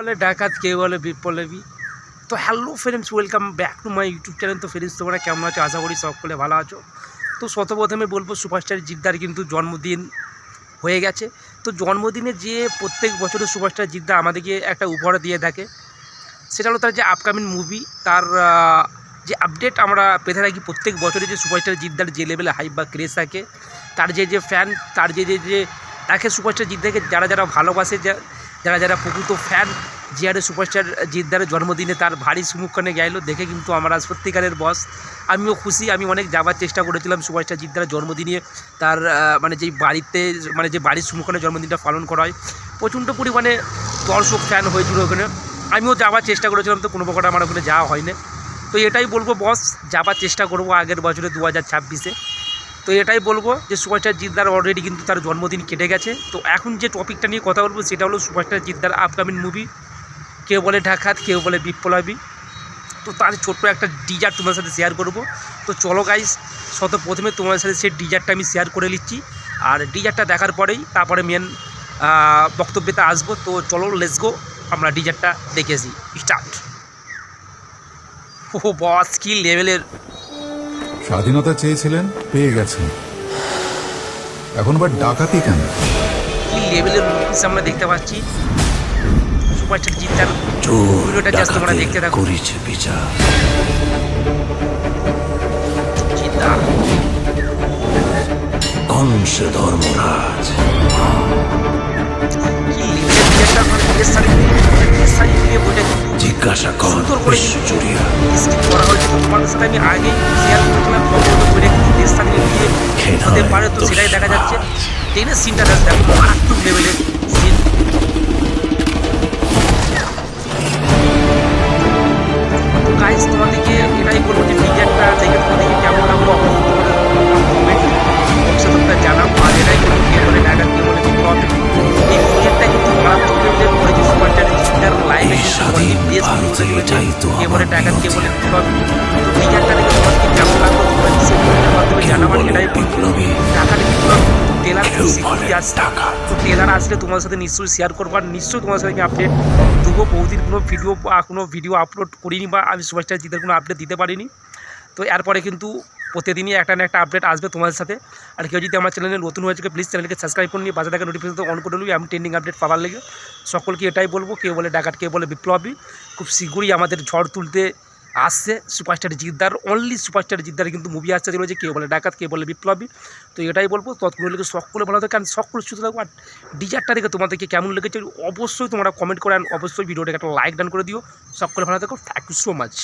বলে ডাকাত কেউ বলে বিপ্লবী তো hello friends welcome back to my YouTube channel তো ফ্রেন্ডস তোমরা কেমন আছো? আশা করি সকলে ভালো আছো। তো শতপ্রথমে বলব সুপারস্টার জিদ্দার কিন্তু জন্মদিন হয়ে গেছে। তো জন্মদিনে যে প্রত্যেক বছরের সুপারস্টার জিদ্দা আমাদেরকে একটা উপহার দিয়ে থাকে, সেটা হলো তার যে আপকামিং মুভি তার যে আপডেট আমরা পেতে থাকি প্রত্যেক বছরে যে সুপারস্টার জিদ্দার যে লেভেলে হাইপ বা ক্রেজ থাকে, তার যে যে ফ্যান তার যে যে যে, তাকে সুপারস্টার জিদ্দাকে যারা যারা ভালোবাসে যারা যারা প্রকৃত ফ্যান জিয়ারে সুপারস্টার জিদ্দারের জন্মদিনে তার ভারী সুমুখখানে গেলো দেখে কিন্তু আমরা সত্যিকারের বস আমিও খুশি, আমি অনেক যাওয়ার চেষ্টা করেছিলাম সুপারস্টার জিদ্দারের জন্মদিনে। তার মানে যেই বাড়িতে মানে যে বাড়ির সম্মুখে জন্মদিনটা পালন করা হয়, প্রচণ্ড পরিমাণে দর্শক ফ্যান হয়েছিল ওখানে। আমিও যাওয়ার চেষ্টা করেছিলাম তো কোনো প্রকার আমার ওখানে যাওয়া হয়নি। তো এটাই বলব বস যাওয়ার চেষ্টা করব আগের বছরে দু হাজার ছাব্বিশে। তো এটাই বলব যে সুপারস্টার জিদ্দার অলরেডি কিন্তু তার জন্মদিন কেটে গেছে। তো এখন যে টপিকটা নিয়ে কথা বলব সেটা হলো সুপারস্টার জিদ্দার আপকামিং মুভি কেউ বলে ঢাকাত কেউ বলে বিপ্লবী। তো তার ছোট্ট একটা ডিজার তোমার সাথে শেয়ার করব। তো চলো গাইস শত প্রথমে তোমার সাথে সেই ডিজারটা আমি শেয়ার করে নিচ্ছি। আর ডিজারটা দেখার পরেই তারপরে মেন বক্তব্যতে আসব। তো চলো লেটস গো আমরা ডিজারটা দেখেছি। স্টার্ট ও বস কি লেভেলের স্বাধীনতা চেয়েছিলেন পেয়ে গেছেন। এখন আবার ডাকাতি কেন? কি লেভেলের মুভিস আমরা দেখতে পাচ্ছি। সুপারস্টার জিদ্দার চোর ভিডিওটা জাস্ট তোমরা দেখতে থাকো। করেছে বিচার। জিদ্দার কংস ধর্মরাজ জিজ্ঞাসা কর বিশ্বচুরিয়া স্কিপ করা হয়েছে তোমাদের সাথে আমি আগেই শেয়ার করেছিলাম সম্পর্ক করে দেশ নিয়ে হতে পারে তো সেটাই দেখা যাচ্ছে। ট্রেনের সিনটা দেখো মারাত্মক লেভেলের বলে কেমন লাগল তোমরা মাধ্যমে জানাবার এটাই বিপ্লব? টেলার তো টেলার আসলে তোমার সাথে নিশ্চয়ই শেয়ার করব আর নিশ্চয়ই তোমার সাথে আমি আপডেট দেবো। বহুদিন কোনো ভিডিও বা কোনো ভিডিও আপলোড করিনি বা আমি সুপারস্টার জিতের কোনো আপডেট দিতে পারিনি। তো এরপরে কিন্তু প্রতিদিনই একটা না একটা আপডেট আসবে তোমাদের সাথে। আর কেউ যদি আমার চ্যানেলে নতুন হয়েছে প্লিজ চ্যানেলকে সাবস্ক্রাইব করে নিয়ে পাশে থাকা নোটিফিকেশন অন করে নিবি আমি ট্রেন্ডিং আপডেট পাওয়ার লেগে সকলকে এটাই বলব কেউ বলে ডাকাত কেউ বলে বিপ্লবী। খুব শীঘ্রই আমাদের ঝড় তুলতে আসছে সুপারস্টার জিদ্দার অনলি সুপারস্টার জিদ্দার কিন্তু মুভি আসতে চলেছে কেউ বলে, ডাকাত কেউ বলে, বিপ্লবী। তো এটাই বলব তৎক্ষণিক সকলে ভালো থাকে, কারণ সকলে সুস্থ থাকব আর ডিজারটা দেখে তোমাদেরকে কেমন লেগেছে, অবশ্যই তোমরা কমেন্ট করে অবশ্যই ভিডিওটাকে একটা লাইক ডান করে দিও। সকলে ভালো থাকো থ্যাংক ইউ সো মাচ